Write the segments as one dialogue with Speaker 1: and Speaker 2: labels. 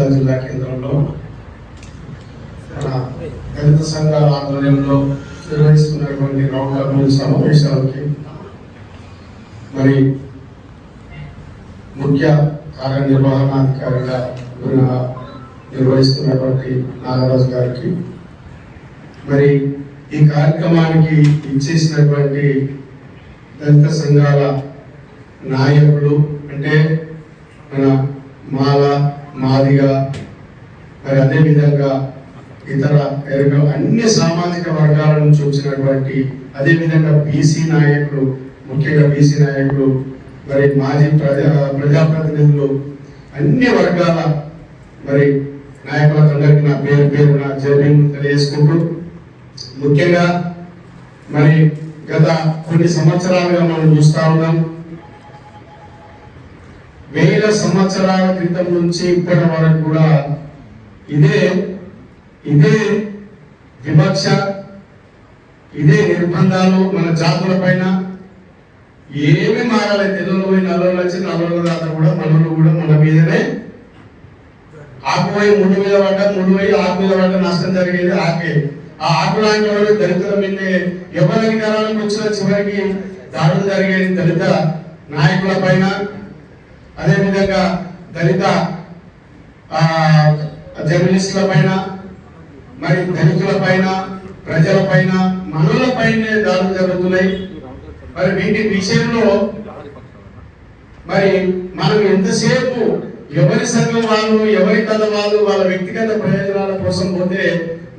Speaker 1: సిరిసిల్ల జిల్లా కేంద్రంలో మన దళిత సంఘాల ఆధ్వర్యంలో నిర్వహిస్తున్నటువంటి రౌండ్ టేబుల్ సమావేశాలకి మరి ముఖ్య కార్యనిర్వహణాధికారిగా నిర్వహిస్తున్నటువంటి నాగరాజు గారికి మరి ఈ కార్యక్రమానికి ఇచ్చేసినటువంటి దళిత సంఘాల నాయకులు అంటే మన మాల మాదిగ మరి అదేవిధంగా ఇతర ఎరుక అన్ని సామాజిక వర్గాల నుంచి వచ్చినటువంటి అదేవిధంగా బీసీ నాయకులు ముఖ్యంగా బీసీ నాయకులు మరి మాజీ ప్రజా ప్రజాప్రతినిధులు అన్ని వర్గాల మరి నాయకులందరికీ నా పేరు పేరు నా జర్నీ తెలియజేసుకుంటూ ముఖ్యంగా మరి గత కొన్ని సంవత్సరాలుగా మనం చూస్తా ఉన్నాం. వేల సంవత్సరాల క్రితం నుంచి ఇప్పటి వరకు కూడా ఇదే ఇదే వివక్ష ఇదే నిర్బంధాలు మన జాతుల పైన. ఏమి మారాలి తెలుగులో పోయి వచ్చి నలుగురు దాకా కూడా మనలో కూడా మన మీదనే ఆకుపోయి ముడి మీద పడ్డ ముడి పోయి ఆకు మీద పడ్డ నష్టం జరిగేది ఆకే. ఆ ఆకు లాంటి వాళ్ళు దళితుల మీద ఎవరి అధికారాలకు వచ్చిన చివరికి దాడులు జరిగేది దళిత నాయకుల పైన అదేవిధంగా దళిత జర్నలిస్టుల పైన మరి దళితుల పైన ప్రజల పైన మనుల పైనే దాడులు జరుగుతున్నాయి. మరి వీటి విషయంలో మరి మనం ఎంతసేపు ఎవరి సంఘం వాళ్ళు ఎవరి కథ వాళ్ళు వాళ్ళ వ్యక్తిగత ప్రయోజనాల కోసం పోతే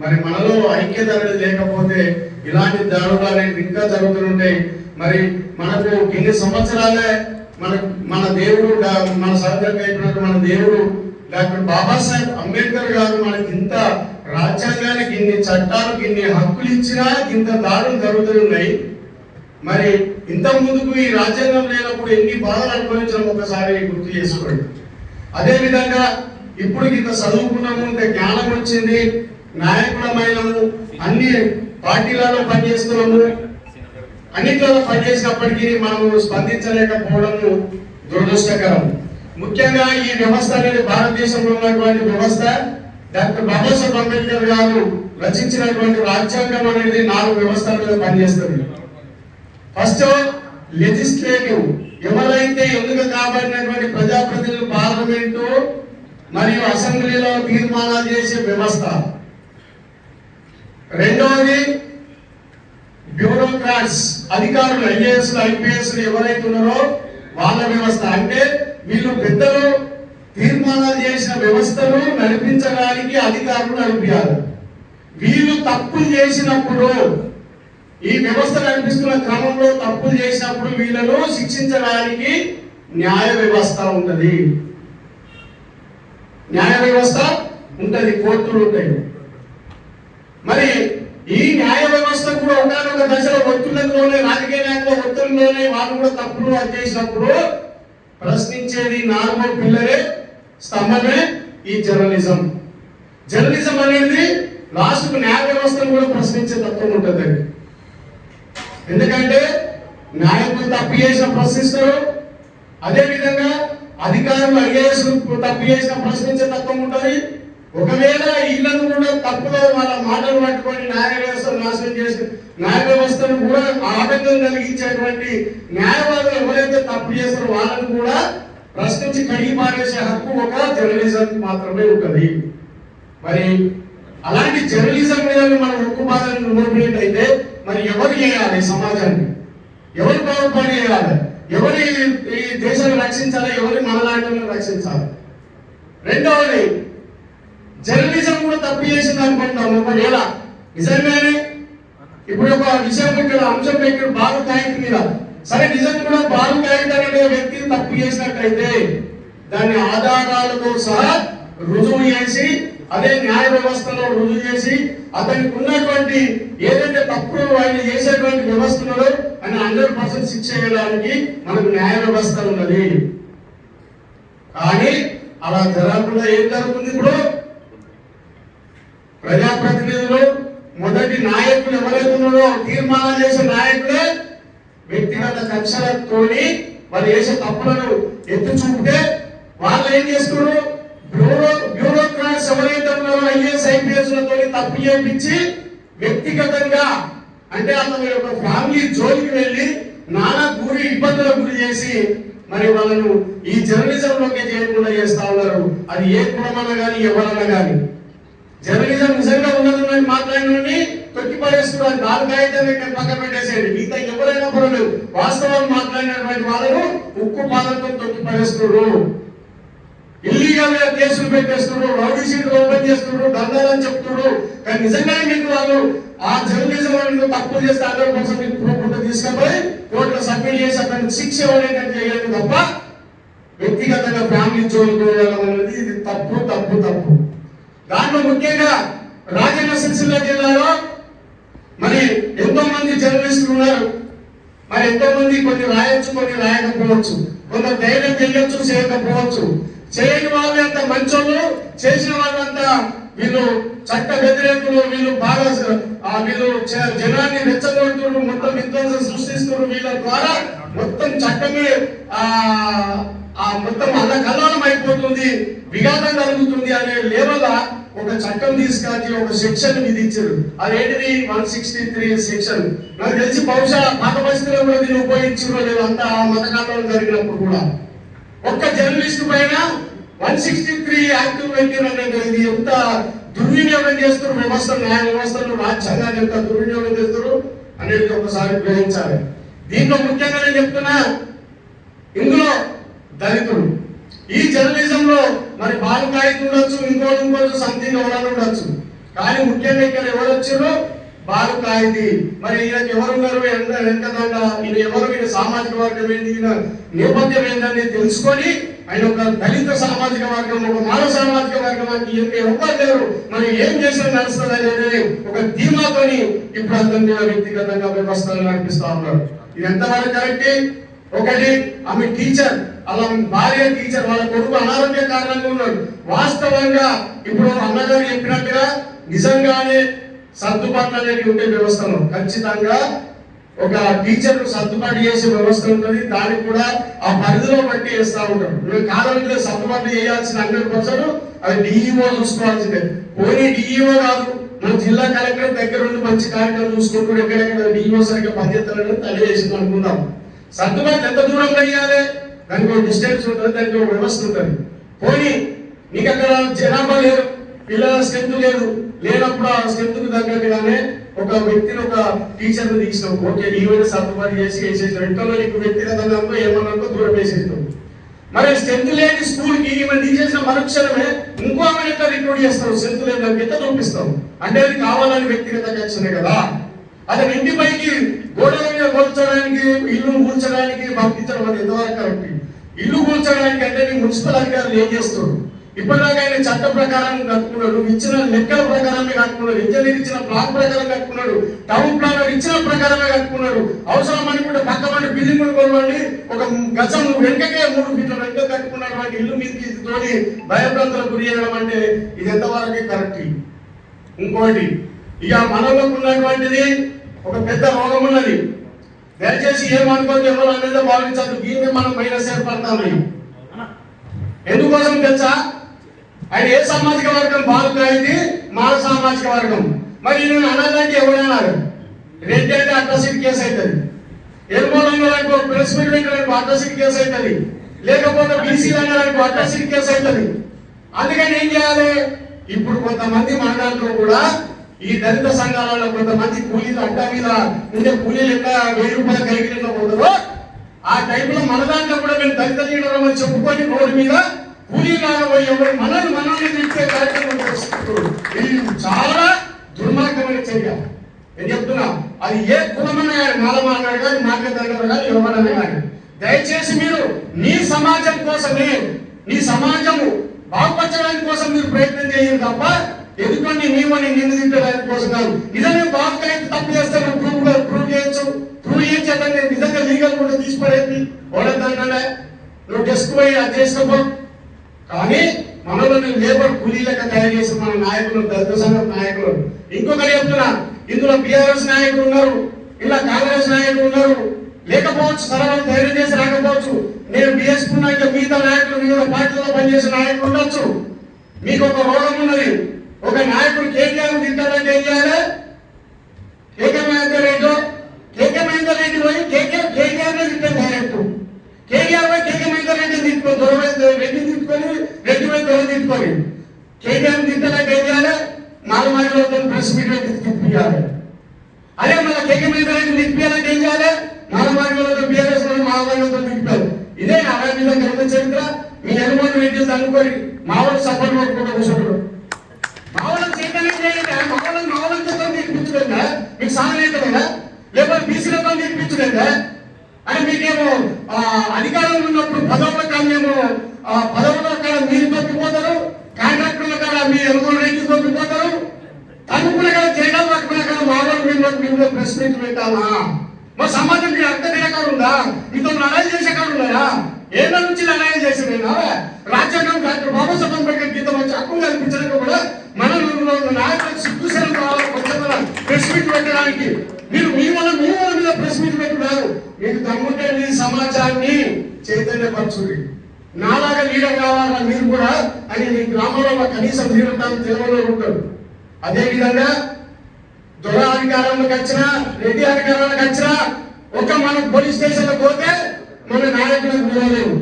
Speaker 1: మరి మనలో ఐక్యత అనేది లేకపోతే ఇలాంటి దాడులు అనేవి ఇంకా జరుగుతుంటాయి మరి మనకు ఇన్ని సంవత్సరాలే మన మన దేవుడు మన సహోదరుడు అయిపోయినట్టు మన దేవుడు డాక్టర్ బాబాసాహెబ్ అంబేద్కర్ గారు మనకి ఇంత రాజ్యాంగానికి ఇన్ని చట్టాలకు ఇన్ని హక్కులు ఇచ్చినా ఇంత దాడులు జరుగుతున్నాయి మరి ఇంత ముందుకు ఈ రాజ్యాంగం లేనప్పుడు ఎన్ని బాధలు అనుభవించడం ఒకసారి గుర్తు చేసుకోండి. అదేవిధంగా ఇప్పుడు ఇంత చదువుకున్నాము ఇంత జ్ఞానం వచ్చింది నాయకులమైనము అన్ని పార్టీలలో పనిచేస్తున్నాము అన్నిట్లలో పనిచేసినప్పటికీ మనము స్పందించలేకపోవడం దురదృష్టకరం. ముఖ్యంగా ఈ వ్యవస్థ అనేది భారతదేశంలో ఉన్నటువంటి వ్యవస్థ డాక్టర్ బాబాసాహెబ్ అంబేద్కర్ గారు రచించినటువంటి రాజ్యాంగం అనేది నాలుగు వ్యవస్థల మీద పనిచేస్తుంది. First legislative. ఎవరైతే ఎందుకు కాబడినటువంటి ప్రజాప్రతినిధులు పార్లమెంటు మరియు అసెంబ్లీలో తీర్మానాలు చేసే వ్యవస్థ. రెండవది బ్యూరోక్రాట్స్ అధికారులు ఐఏఎస్ ఐపీఎస్ ఎవరైతే ఉన్నారో వాళ్ళ వ్యవస్థ అంటే వీళ్ళు పెద్దలు తీర్మానాలు చేసిన వ్యవస్థను నడిపించడానికి అధికారులు నడిపించాలి వీళ్ళు తప్పులు చేసినప్పుడు ఈ వ్యవస్థ నడిపిస్తున్న క్రమంలో తప్పులు చేసినప్పుడు వీళ్ళను శిక్షించడానికి న్యాయ వ్యవస్థ ఉంటుంది. న్యాయ వ్యవస్థ ఉంటుంది కోర్టులు ఉంటాయి. మరి ఈ న్యాయ వ్యవస్థ కూడా ఒకనొక దశలో ఒత్తిళ్ళలోనే రాజకీయ నాయకుల ఒత్తిడిలోనే వాళ్ళు కూడా తప్పులు చేసినప్పుడు ప్రశ్నించేది నార్మల్ పిల్లరే స్తంభమే ఈ జర్నలిజం. జర్నలిజం అనేది లాస్ట్ న్యాయ వ్యవస్థను కూడా ప్రశ్నించే తత్వం ఉంటుంది. ఎందుకంటే నాయకులు తప్పు చేసిన ప్రశ్నిస్తారు అదే విధంగా అధికారులు ఐఏఎస్ తప్పు చేసిన ప్రశ్నించే తత్వం ఉంటుంది. ఒకవేళ ఇళ్ళను కూడా తప్పులో వాళ్ళ మాటలు పట్టుకొని న్యాయ వ్యవస్థను నాశనం చేసి న్యాయ వ్యవస్థను కూడా ఆటంకం కలిగించేటువంటి న్యాయవాదులు ఎవరైతే తప్పు చేస్తారో వాళ్ళని కూడా ప్రశ్నించి కడిగి పారేసే హక్కు ఒక జర్నలిజం మాత్రమే ఉంటుంది. మరి అలాంటి జర్నలిజం మీద మనం ఉక్కు బాధలను మోపినట్టయితే మరి ఎవరు చేయాలి సమాజాన్ని? ఎవరు బాగుపడి చేయాలి? ఎవరు ఈ- ఈ దేశాన్ని రక్షించాలి? ఎవరు మనలాంటి రక్షించాలి? రెండవది జర్నలిజం కూడా తప్పు చేసింది అనుకుంటాం ఒకవేళ నిజంగానే ఇప్పుడు ఒక విషయం ఇక్కడ అంశం ఇక్కడ బాలు కాగితం మీద. సరే నిజం కూడా బాలు కాగితం అనే వ్యక్తి తప్పు చేసినట్లయితే దాన్ని ఆధారాలతో సహా రుజువు చేసి అదే న్యాయ వ్యవస్థలో రుజువు చేసి అతనికి ఉన్నటువంటి ఏదైతే తప్పులు ఆయన చేసేటువంటి వ్యవస్థలో అని హండ్రెడ్ పర్సెంట్ శిక్ష చేయడానికి మనకు న్యాయ వ్యవస్థ ఉన్నది. కానీ అలా జరగకుండా ఏం జరుగుతుంది ఇప్పుడు? ప్రజాప్రతినిధులు మొదటి నాయకులు ఎవరైతే ఉన్నారో తీర్మానం చేసే నాయకులే వ్యక్తిగత కక్షలతోని వాళ్ళు చేసే తప్పులను ఎత్తి చూపితే వాళ్ళు ఏం చేస్తున్నారు? బ్యూరో బ్యూరోక్రాట్స్ ఎవరైతే ఉన్నారో ఐఏఎస్ ఐపీఎస్లతో తప్పు చేయించి వ్యక్తిగతంగా అంటే అతని యొక్క ఫ్యామిలీ జోలికి వెళ్ళి నానా గురి ఇబ్బందులకు గురి చేసి మరి వాళ్ళను ఈ జర్నలిజంలోకి చేయకుండా చేస్తా ఉన్నారు. అది ఏ కులమన్నా కానీ ఎవరన్నా కానీ. జర్నలిజం నిజంగా ఉన్నది మాట్లాడినోడిని తొక్కి పడేస్తున్నారు నాలుగు కాగితాలు ఇక్కడ పక్కన పెట్టేసేయండి. మిగతా ఎవరైనా పర్వాలేదు. వాస్తవం మాట్లాడినటువంటి వాళ్ళను ఉక్కు పాదంతో తొక్కి పడేస్తున్నారు ఇల్లీగల్గా కేసులు పెట్టేస్తున్నారు. రౌడీ సీట్లు ఓపెన్ చేస్తున్నారు. దందాలని చెప్తున్నారు. కానీ నిజంగానే మీకు వాళ్ళు ఆ జర్నలిజం వాళ్ళు తప్పు చేస్తే అందరి కోసం మీకు ఇంప్రూవ్మెంట్ తీసుకుపోయి కోర్టులో సబ్మిట్ చేసి అతను శిక్ష ఇవ్వలేదని చేయాలి తప్ప వ్యక్తిగతంగా ఫ్యామిలీ జోలికి అనేది ఇది తప్పు తప్పు తప్పు. దాంట్లో ముఖ్యంగా రాజన్న సిరిసిల్ల జిల్లాలో మరి ఎంతో మంది జర్నలిస్టులు ఉన్నారు. మరి ఎంతో మంది కొన్ని రాయొచ్చు కొన్ని రాయకపోవచ్చు. కొంత ధైర్యం చేయొచ్చు చేయకపోవచ్చు. చేయని వాళ్ళు అంత మంచోళ్ళు చేసిన వాళ్ళంతా వీళ్ళు చట్ట వ్యతిరేకులు వీళ్ళు బాగా వీళ్ళు జనాన్ని రెచ్చగొడుతున్నారు మొత్తం విధ్వంసం సృష్టిస్తున్నారు వీళ్ళ ద్వారా మొత్తం చట్టమే ఆ ఆ మొత్తం అల్లకల్లోలం అయిపోతుంది విఘాతం కలుగుతుంది అనే లేవల ఒక చట్టం తీసుకొచ్చి ఒక సెక్షన్ విధించారు. అదేంటిది వన్ సిక్స్టీ త్రీ సెక్షన్. నాకు తెలిసి బహుశా పాత పరిస్థితుల్లో కూడా దీన్ని ఉపయోగించారో లేదు అంత ఆ మతకాలంలో జరిగినప్పుడు కూడా. ఒక్క జర్నలిస్ట్ పైన వన్ సిక్స్టీ త్రీ యాక్ట్ పెట్టినంటే ఇది ఎంత దుర్వినియోగం చేస్తారు వ్యవస్థ న్యాయ వ్యవస్థలు రాజ్యాంగాన్ని ఎంత దుర్వినియోగం చేస్తారు అనేది ఒకసారి గ్రహించాలి. దీంట్లో ముఖ్యంగా నేను చెప్తున్నా ఇందులో దళితుడు. ఈ జర్నలిజంలో మరి బాలుకాయితు ఉండొచ్చు ఇంకోటి ఇంకోటి సంథింగ్ ఎవరైనా ఉండొచ్చు. కానీ ముఖ్యంగా ఇక్కడ ఎవరు వచ్చారో బాలుకాయిది మరి ఈయనకి ఎవరున్నారు? ఎంత ఎంతదండ ఈయన ఎవరు? ఈయన సామాజిక వర్గం ఏంటి? ఈయన నేపథ్యం ఏంటని తెలుసుకొని ఆయన ఒక దళిత సామాజిక వర్గం ఒక మానవ సామాజిక వర్గం అని ఎవరు లేరు. మనం ఏం చేసినా నడుస్తుంది అనేది ఒక ధీమాతోని ఇప్పుడు అతని వ్యక్తిగతంగా వ్యవస్థలు నడిపిస్తా ఉన్నారు. ఇది ఎంతవరకు కరెక్టే? ఒకటి ఆమె టీచర్ అలా భార్య టీచర్ వాళ్ళ కొడుకు అనారోగ్య కారణంగా ఉన్నాడు. వాస్తవంగా ఇప్పుడు అన్నగారు చెప్పినట్టుగా నిజంగానే సర్దుబాట్లు అనేవి ఉండే వ్యవస్థలో ఖచ్చితంగా ఒక టీచర్ సర్దుబాటు చేసే వ్యవస్థ ఉంటుంది. దానికి కూడా ఆ పరిధిలో బట్టి వేస్తా ఉంటారు. నువ్వు కాలంలో సర్దుబాటు చేయాల్సిన హండ్రెడ్ పర్సెంట్ అది డిఈఓ చూసుకోవాల్సిందే. పోనీ డిఈఓ కాదు. మన జిల్లా కలెక్టర్ దగ్గర ఉండి మంచి కార్యక్రమం చూసుకుంటూ ఎక్కడెక్కడ డిఈఓ సరిగ్గా పనిచేస్తారని తెలియజేసింది అనుకుందాం. సర్దుబాటు ఎంత దూరం వేయాలి దానికి ఒక డిస్టెన్స్ ఉంటుంది దానికి ఒక వ్యవస్థ ఉంటుంది. పోనీ నీకు అక్కడ జనాభా లేరు పిల్లల స్ట్రెంత్ లేదు లేనప్పుడు ఆ స్ట్రెంత్కు తగ్గట్టుగానే ఒక వ్యక్తిని ఒక టీచర్ తీసినాం ఓకే ఈవెంట్ సర్దుబాటు చేసి వేసేసాం ఇంట్లో నీకు వ్యక్తిగతంగా అనుకో ఏమన్నా దూరం వేసేస్తాం మరి స్ట్రెంత్ లేని స్కూల్కి ఈమె తీసేసిన మరుక్షణమే ఇంకో ఆమె రిక్రూట్ చేస్తాం స్ట్రెంత్ లేని దానికి చూపిస్తాం అంటే అది కావాలని వ్యక్తిగత కక్షనే కదా. అతని ఇంటి పైకి ఇల్లు కూల్చడానికి పంపించడం అది ఎంతవరకు కరెక్ట్? ఇల్లు కూల్చడానికి అంటే నీ మున్సిపల్ అధికారులు ఏం చేస్తారు ఇప్పటిదాకా ఆయన చట్ట ప్రకారం కట్టుకున్నాడు ఇచ్చిన లెక్కల ప్రకారమే కట్టుకున్నాడు ఇంజనీర్ ఇచ్చిన ప్లాన్ ప్రకారం కట్టుకున్నాడు టౌన్ ప్లానర్ ఇచ్చిన ప్రకారమే కట్టుకున్నాడు. అవసరం అనుకుంటే పక్క వాడి బిల్డింగ్ కొనవండి ఒక గజం వెనుకకే మూడు ఫీట్ల వెనుక కట్టుకున్నటువంటి ఇల్లు మీదకి తోడి భయభ్రాంతులకు గురి చేయడం అంటే ఇది ఎంతవరకు కరెక్ట్? ఇంకోటి ఇక మనలోకి ఉన్నటువంటిది ఒక పెద్ద రోగం ఉన్నది. దయచేసి ఏమనుకోవద్దు ఎవరు అనేది భావించద్దు. దీన్ని మనం మైనస్ ఏర్పడతాము. ఎందుకోసం తెలుసా? ఆయన ఏ సామాజిక వర్గం? బాలుకాయింది మాన సామాజిక వర్గం. మరి నేను అనాలంటే ఎవడన్నారు రెడ్డి అంటే అట్రాసిటీ కేసు అవుతుంది. ఎరుమూలంగా అనుకో ప్రెస్ మీట్ పెట్టడానికి అట్రాసిటీ కేసు అవుతుంది. లేకపోతే బీసీ రంగానికి అట్రాసిటీ కేసు అవుతుంది. అందుకని ఏం చేయాలి? ఇప్పుడు కొంతమంది మన దాంట్లో కూడా ఈ దళిత సంఘాలలో కొంతమంది కూలీలు అడ్డా మీద ఉండే కూలీలు ఎంత వెయ్యి రూపాయలు కలిగిన ఆ టైంలో మన దాంట్లో కూడా మేము దళిత లీడర్ అని చెప్పుకొని రోడ్డు మీద కూలీలాగా పోయి ఎవరు మనల్ని మనల్ని తిప్పే కార్యక్రమం చేస్తున్నారు. ఇది చాలా దుర్మార్గమైన చర్య. నేను చెప్తున్నా అది ఏ కులమైన మాలమానాడు కానీ మాట్లాడతారు కానీ ఎవరైనా కానీ దయచేసి మీరు నీ సమాజం కోసమే నీ సమాజము బాగుపరచడానికి కోసం మీరు ప్రయత్నం చేయాలి తప్ప ఎదుకొని నీవని నిన్ను తిట్టడానికి కోసం కాదు నిజంగా తప్పు చేస్తే ప్రూవ్ ప్రూవ్ చేయొచ్చు. ప్రూవ్ చేయొచ్చు అంటే నిజంగా లీగల్ కూడా తీసుకోలేదు ఓడద్దంటే నువ్వు డెస్క్ పోయి అది చేసినప్పుడు కానీ మనలోని లేబర్ కూలీలక తయారు చేసిన మన నాయకులు దళిత సంఘం నాయకులు. ఇంకొకటి చెప్తున్నా ఇందులో బీఆర్ఎస్ నాయకులు ఉన్నారు ఇలా కాంగ్రెస్ నాయకులు ఉన్నారు. లేకపోవచ్చు సరళం ధైర్యం చేసి రాకపోవచ్చు. నేను బిఎస్పీ నాయకులు మిగతా నాయకులు వివిధ పార్టీలో పనిచేసే నాయకులు ఉండొచ్చు. మీకు ఒక రోగం ఉన్నది. ఒక నాయకుడు కేటీఆర్ తింటాడంటే ఏం చేయాలి కేకే మహేందర్ రెడ్డి కేకే మహేందర్ రెడ్డి పోయి కేకే కేటీఆర్ తింటాడు డైరెక్ట్ కేటీఆర్ పోయి కేకే మహేందర్ రెడ్డి తిట్టుకో దొర రెడ్డి తీసుకొని రెడ్డి పోయి దొర తీసుకొని కేటీఆర్ తింటాడంటే ఏం చేయాలి నాలుగు మందిలో ప్రెస్ మీట్ పెట్టి తిప్పియాలి. అదే మన కేకే మహేందర్ రెడ్డి తిప్పియాలంటే ఏం చేయాలి నాలుగు మందిలో బీఆర్ఎస్ నాలుగు మందిలో తిప్పారు ఇదే అరవై మీద ఎంత చరిత్ర. మీ హనుమాన్ రెడ్డి అనుకొని మా వాళ్ళు సపోర్ట్ కొట్టుకుంటూ కూర్చుంటారు మావలం చేయడానికి చేయండి మావలం మావలం చేద్దాం తీర్పించలేదా మీకు సాగలేదా లేకపోతే బీసీలతో తీర్పించలేదా అని మీకేమో ఆ, అధికారంలో ఉన్నప్పుడు పదవుల కాడేమో ఆ పదవుల కాడ మీరు తప్పిపోతారు కాంట్రాక్టుల కాడ మీ ఎలుగురు రేట్లు తప్పిపోతారు. తనుకున్న కాడ చేయడం పట్టుకున్న కాడ మీరు మీరు ప్రెస్ మీట్ పెట్టాలా మా సమాజం అర్థం తినకాడు ఉందా మీతో లడాయి చేసే కాడు ఉన్నాయా ఏళ్ళ నుంచి లడాయి చేసి నేను రాజ్యాంగం డాక్టర్ బాబాసాహెబ్ అంబేద్కర్ గీత మంచి హక్కు కల్పించడానికి కూడా మన నాయకులకు సిగ్గుసరం కావాలి కొంచెం ప్రెస్ మీట్ పెట్టడానికి మీరు మీ వల్ల మీ వల్ల మీద ప్రెస్ మీట్ పెట్టున్నారు మీకు దమ్ముంటే మీ సమాజాన్ని చైతన్యపరచుడి నాలాగా లీడర్ కావాలా మీరు కూడా అని మీ గ్రామంలో కనీసం లీడర్ తాను తెలియలో ఉంటారు అదే విధంగా దొర అధికారంలోకి వచ్చినా రెడ్డి అధికారంలోకి వచ్చినా ఒక మన పోలీస్ స్టేషన్లో పోతే మన నాయకులకు విలువలేదు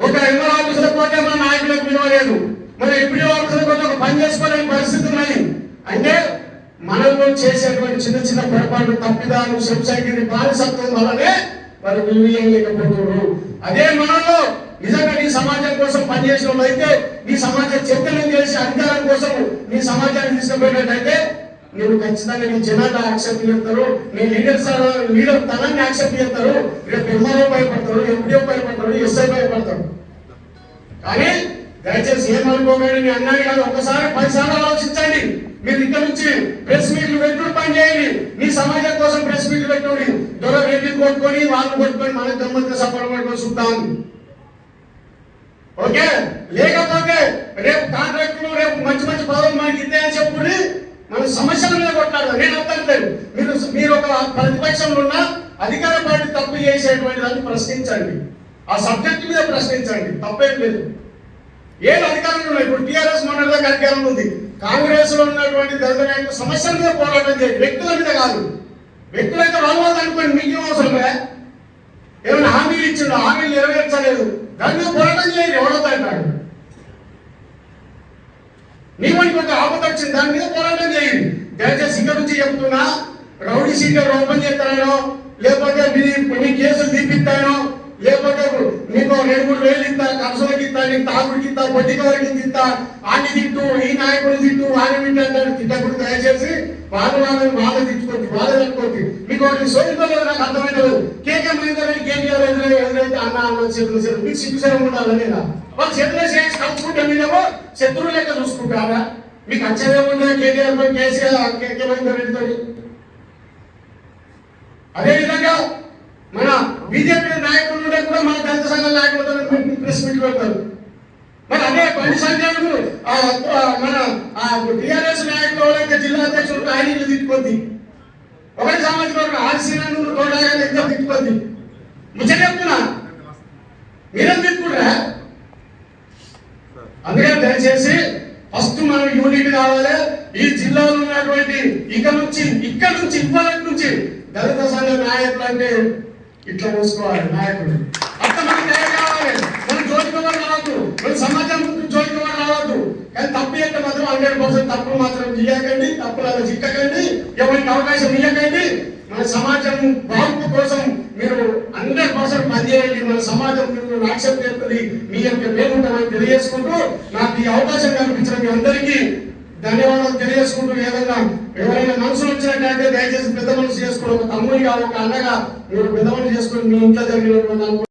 Speaker 1: ఒక ఎంఆర్ ఆఫీసులకు పోతే మన నాయకులకు విలువలేదు మన ఎంపీ ఆఫీస్లో పోతే ఒక పని చేసుకోలేని పరిస్థితి ఉన్నాయి అంటే మనలో చేసేటువంటి చిన్న చిన్న పొరపాట్లు తప్పిదాలు శంసగిరి బానిసత్వం వల్లనే వారు విలువలేకపోతున్నారు అదే మనలో నిజంగా నీ సమాజం కోసం పనిచేసిన వాళ్ళు అయితే నీ సమాజ చైతన్యం చేసి అధికారం కోసం నీ సమాజాన్ని తీసుకుపోయినట్టయితే నేను ఖచ్చితంగా నీ జనాన్ని యాక్సెప్ట్ చేస్తారు నీ లీడర్స్ లీడర్ తనాన్ని యాక్సెప్ట్ చేస్తారు. రేపు ఎంఆర్ఓ భయపడతారు ఎంపీఓ భయపడతారు ఎస్ఐ భయపడతారు. కానీ దయచేసి ఏమనుకోకండి నేను అన్నాను కాదు ఒకసారి పదిసార్లు ఆలోచించండి. మీరు ఇక్కడ నుంచి ప్రెస్ మీట్లు పెట్టుకుని పని చేయండి. మీ సమాజం కోసం ప్రెస్ మీట్లు పెట్టుకోండి దొర రెడ్డి కొట్టుకొని వాళ్ళు కొట్టుకొని మన గమ్మత్తుగా సపోర్ట్ పట్టుకొని చూద్దాం. ఓకే? లేకపోతే రేపు కాంట్రాక్టులు రేపు మంచి మంచి పదవులు మనకి ఇద్దే అని చెప్పుకుని మన సమస్యల మీద కొట్టాడు నేను అర్థం లేదు మీరు మీరు ఒక ప్రతిపక్షంలో ఉన్న అధికార పార్టీ తప్పు చేసేటువంటి దాన్ని ప్రశ్నించండి. ఆ సబ్జెక్ట్ మీద ప్రశ్నించండి. తప్పేం లేదు. ఏది అధికారంలో ఉన్నాయి. ఇప్పుడు టీఆర్ఎస్ మొన్నటిదాకా అధికారంలో ఉంది. కాంగ్రెస్లో ఉన్నటువంటి దళిత నాయకులు సమస్యల మీద పోరాటం చేయండి వ్యక్తుల మీద కాదు. వ్యక్తులైతే వాళ్ళు అనుకోండి. మీకేం అవసరమే ఏమైనా హామీలు ఇచ్చిండు హామీలు నెరవేర్చలేదు. దాని పోరాటం చేయండి ఎవడొద్దు అంటాడు. నీ వాడికి ఒక ఆపద వచ్చింది దాని మీద పోరాటం చేయండి దయచేసి ఇక్కడ నుంచి చెప్తున్నా రౌడీ సీటర్ ఓపెన్ చేస్తానో లేకపోతే మీ మీ కేసులు తీపిస్తానో లేకపోతే నీకు రెండు మూడు వేలు ఇస్తా ఖర్చులకి ఇస్తా నీకు తాగుడికి ఇస్తా పొద్దుకోరికి ఇస్తా ఆని తిట్టు ఈ నాయకుడు తిట్టు ఆని తింటాడు తిట్టప్పుడు దయచేసి. వాళ్ళు వాళ్ళని వాళ్ళ తిట్టుకోవద్దు వాళ్ళ తిట్టుకోవద్దు మీకు ఒకటి సోయిందో నాకు అర్థమైనది కేకే మహేందర్ రెడ్డి కేటీఆర్ ఎదురు ఎదురైతే అన్న అన్న చేతులు చేతులు మీకు శిక్షణ ఉండాలి లేదా? వాళ్ళు చేతులు చేసి కలుసుకుంటే మీరేమో శత్రువు లెక్క చూసుకుంటారా? మీకు అచ్చదేముందా కేటీఆర్ పై కేసీఆర్ కేకే మహేందర్ రెడ్డితో అదేవిధంగా మన బీజేపీ నాయకులు కూడా మన దళిత సంఘం నాయకులతో ప్రెస్ మీట్ పెడతారు. మరి అదే బండి సంజయ్కు మన టిఆర్ఎస్ నాయకులు జిల్లా అధ్యక్షులు ఆయన ఇల్లు తిట్టుకోద్ది ఒకటి సామాజిక వర్గం ఆర్సీనన్ను తోడగానే ఇద్దరు తిట్టుకోద్ది. ముచ్చట చెప్తున్నా? మీరేం తిట్టుకుంటారా? అందుకని దయచేసి ఫస్ట్ మనం యూనిట్ కావాలి. ఈ జిల్లాలో ఉన్నటువంటి ఇక నుంచి ఇక్కడ నుంచి ఇవాళ నుంచి దళిత సంఘ నాయకులు అంటే ఇట్లా మూసుకోవాలి నాయకుడు అంత మనకి దయ కావాలి? మన జోలికి వారు రావద్దు మన సమాజం జోలికి వారు రావద్దు కానీ తప్పు అయితే మాత్రం హండ్రెడ్ పర్సెంట్ తప్పులు మాత్రం తీయకండి తప్పులు అలా చిక్కకండి ఎవరికి అవకాశం ఇవ్వకండి మన సమాజం బాగు కోసం మీరు హండ్రెడ్ పర్సెంట్ పనిచేయండి. మన సమాజం మిమ్మల్ని యాక్సెప్ట్ చేస్తుంది. మీ యొక్క మేముంటామని తెలియజేసుకుంటూ నాకు ఈ అవకాశం కల్పించిన మీ అందరికీ ధన్యవాదాలు తెలియజేసుకుంటూ ఏదైనా ఎవరైనా మనసులు వచ్చినట్టయితే దయచేసి పెద్ద మనసు చేసుకోవడం ఒక తమ్ముడిగా ఒక అన్నగా మీరు పెద్ద మనసు చేసుకుని మీ ఇంట్లో జరిగినటువంటి